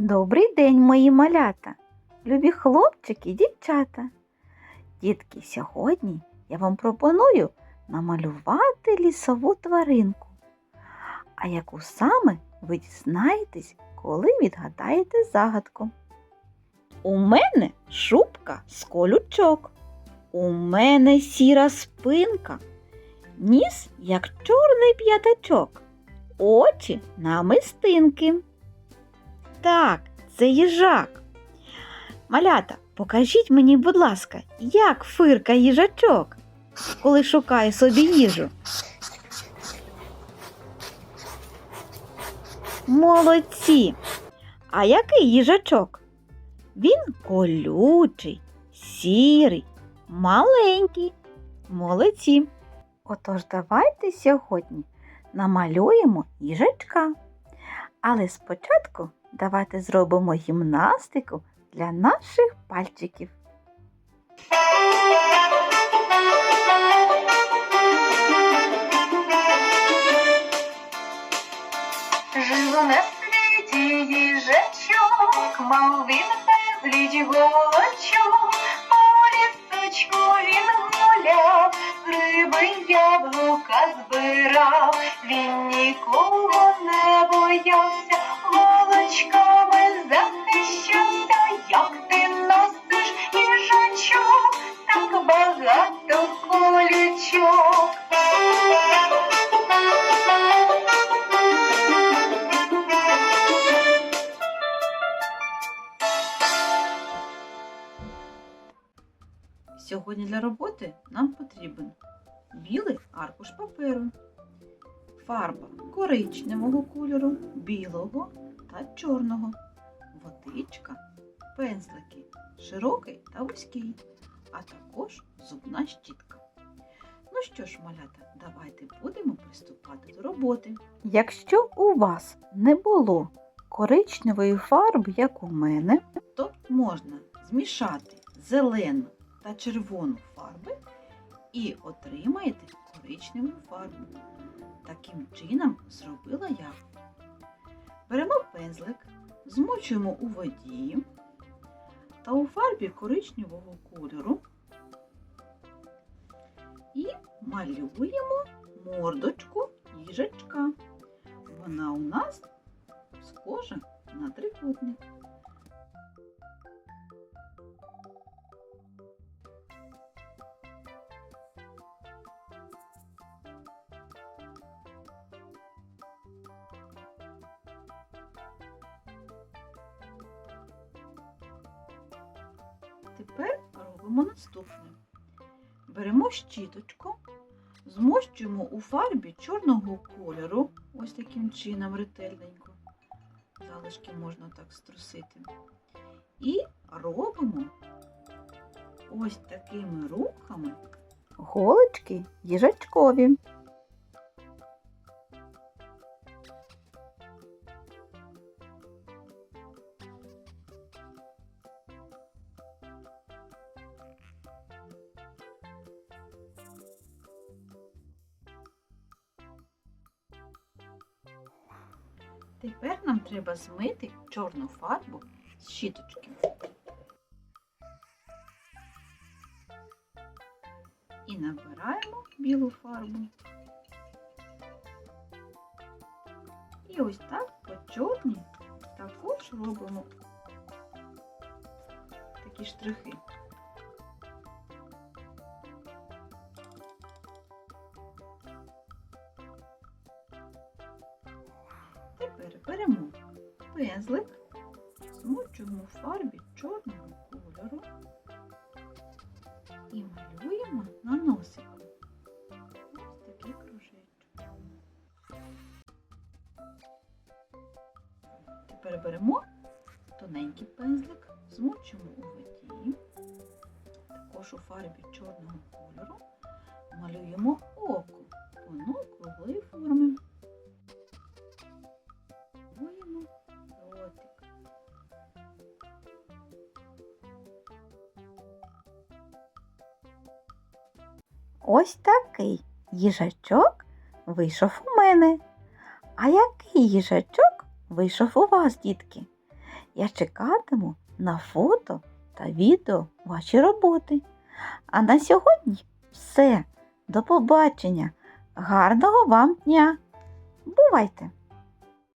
Добрий день, мої малята, любі хлопчики і дівчата. Дітки, сьогодні я вам пропоную намалювати лісову тваринку. А яку саме ви дізнаєтесь, коли відгадаєте загадку. У мене шубка з колючок. У мене сіра спинка, ніс, як чорний п'ятачок, очі намистинки. Так, це їжак. Малята, покажіть мені, будь ласка, як фирка їжачок, коли шукає собі їжу. Молодці! А який їжачок? Він колючий, сірий, маленький. Молодці. Отож, давайте сьогодні намалюємо їжачка. Але спочатку давайте зробимо гімнастику для наших пальчиків. Жив на світі їжачок, мав він безліч голочок, по лісочку він гуляв, риби яблука збирав, він нікого Сьогодні для роботи нам потрібен білий аркуш паперу, фарба коричневого кольору, білого та чорного, водичка, пензлики, широкий та вузький, а також зубна щітка. Ну що ж, малята, давайте будемо приступати до роботи. Якщо у вас не було коричневої фарби, як у мене, то можна змішати зелену та червону фарби і отримаєте коричневу фарбу. Таким чином зробила я. Беремо пензлик, змочуємо у воді та у фарбі коричневого кольору і малюємо мордочку їжачка. Вона у нас схожа на трикутник. Тепер робимо наступне. Беремо щіточку, змощуємо у фарбі чорного кольору, ось таким чином ретельненько. Залишки можна так струсити. І робимо ось такими рухами голочки їжачкові. Тепер нам треба змити чорну фарбу з щіточки. І набираємо білу фарбу. І ось так по чорній також робимо такі штрихи. Беремо пензлик, змочуємо в фарбі чорного кольору. І малюємо на носику. Ось такий кружечок. Тепер беремо тоненький пензлик, змочуємо у воді, також у фарбі чорного кольору, малюємо око, воно круглої Ось такий їжачок вийшов у мене. А який їжачок вийшов у вас, дітки? Я чекатиму на фото та відео ваші роботи. А на сьогодні все. До побачення. Гарного вам дня. Бувайте!